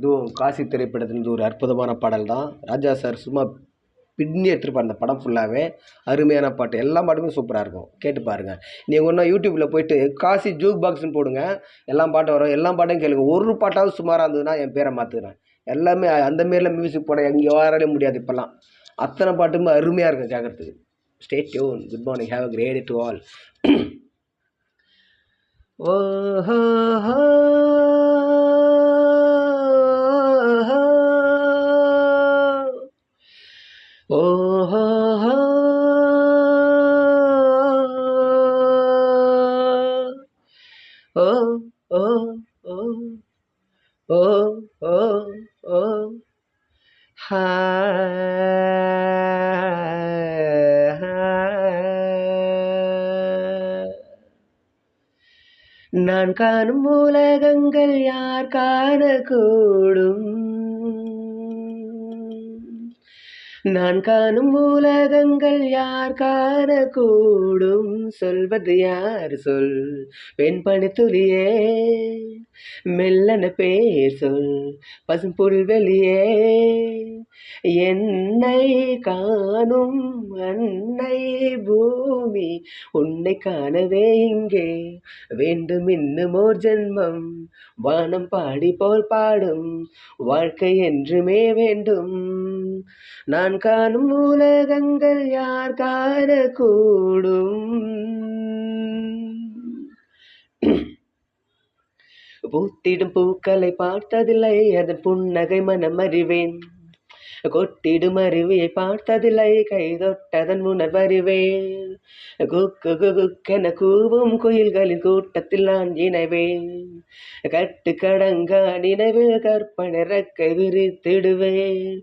இதுவும் காசி திரைப்படத்திலிருந்து ஒரு அற்புதமான பாடல் தான் ராஜா சார் சும்மா பின்னி எடுத்துருப்பார் அந்த படம் ஃபுல்லாகவே அருமையான பாட்டு. எல்லா பாட்டுமே சூப்பராக இருக்கும். கேட்டு பாருங்கள் நீங்கள் ஒன்றா யூடியூப்பில் போயிட்டு காசி ஜூக் பாக்ஸ்னு போடுங்க. எல்லா பாட்டும் வரும். எல்லா பாட்டும் கேளுங்க. ஒரு பாட்டாவது சுமாராக இருந்ததுன்னா என் பேரை மாற்றுக்கிறேன் எல்லாமே அந்த மாரிலாம் மியூசிக் போட எங்கே யாராலையும் முடியாது இப்போல்லாம். அத்தனை பாட்டுமே அருமையாக இருக்கும் கேட்குறதுக்கு stay tune good morning have a great to all ஓ ஓ ஓ ஓ ஓ ஓ நான் காணும் உலகங்கள் யார் காணக்கூடும் நான் காணும் உலகங்கள் யார் காணக்கூடும்? சொல்வது யார் சொல்? பெண் துளியே மெல்லன பேர் சொல். பசும் புல்வெளியே என்னை காணும் அன்னை பூமி. உன்னை காணவே இங்கே வேண்டும் இன்னும் ஓர் ஜென்மம். வானம் பாடி போல் பாடும் வாழ்க்கை என்றுமே வேண்டும். நான் காணும் உலகங்கள் யார் காணக்கூடும்? பூத்திடும் பூக்களை பார்த்ததில்லை அதன் புன்னகை மனம் அறிவேன் கொட்டிடும் அருவியை பார்த்ததில்லை. கைதொட்டதன் உணர்வறிவே குக்கு குக்கென கூவும் குயில்களின் கூட்டத்தில் நான் இணைவேன். கட்டு கடங்கா நினைவில் கற்பனை ரெக்கை விரித்திடுவேன்.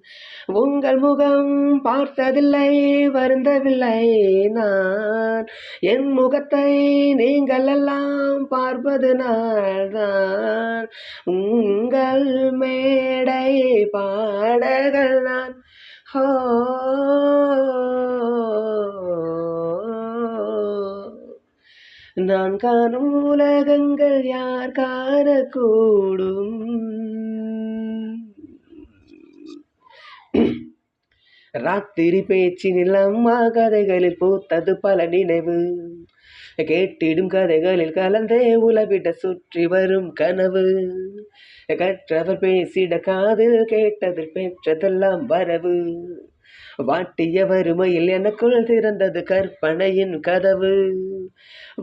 உங்கள் முகம் பார்த்ததில்லை வருந்தவில்லை நான். என் முகத்தை நீங்கள் எல்லாம் பார்ப்பது நாள்தான். உங்கள் மேடை பாடகள் நான் ஹோ நான் காணும் உலகங்கள் யார் காணக்கூடும்? ராத்திரி பேச்சினில் அம்மா கதைகளில் பூத்தது பல நினைவு. கேட்டிடும் கதைகளில் கலந்தே உலவிட சுற்றி வரும் கனவு. கற்றவர் பேசிட காதில் கேட்டதில் பெற்றதெல்லாம் வரவு. வாட்டிய வறுமையில் எனக்குள் திறந்தது கற்பனையின் கதவு.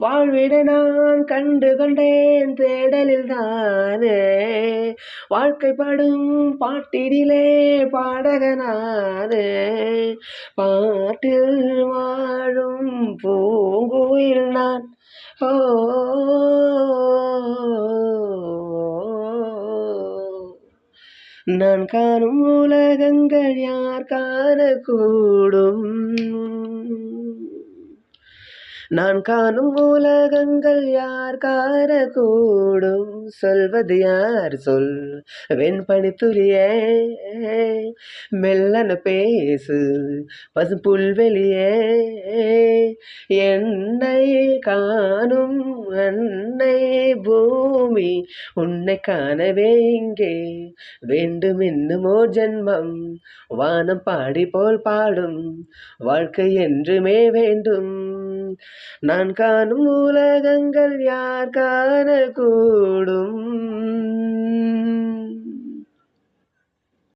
வாழ்விட நான் கண்டு கொண்டேன் தேடலில் தானே. வாழ்க்கைப்படும் பாட்டினிலே பாடகனானே. பாட்டில் வாழும் பூங்குயில் நான். ஓ நான் காணும் உலகங்கள் யார் காணக்கூடும்? நான் காணும் உலகங்கள் யார் காணக்கூடும் சொல்வது யார் சொல்? வெண்பனி வெண்பனித்துளியே மெல்லன பேசு. பசு புல்வெளியே என்னை காணும் அன்னை பூமி. உன்னை காணவே இங்கே வேண்டும் இன்னும் ஜென்மம். வானம் பாடி போல் பாடும். வாழ்க்கை என்றுமே வேண்டும். நான் காணும் உலகங்கள் யார் காணக்கூடும்?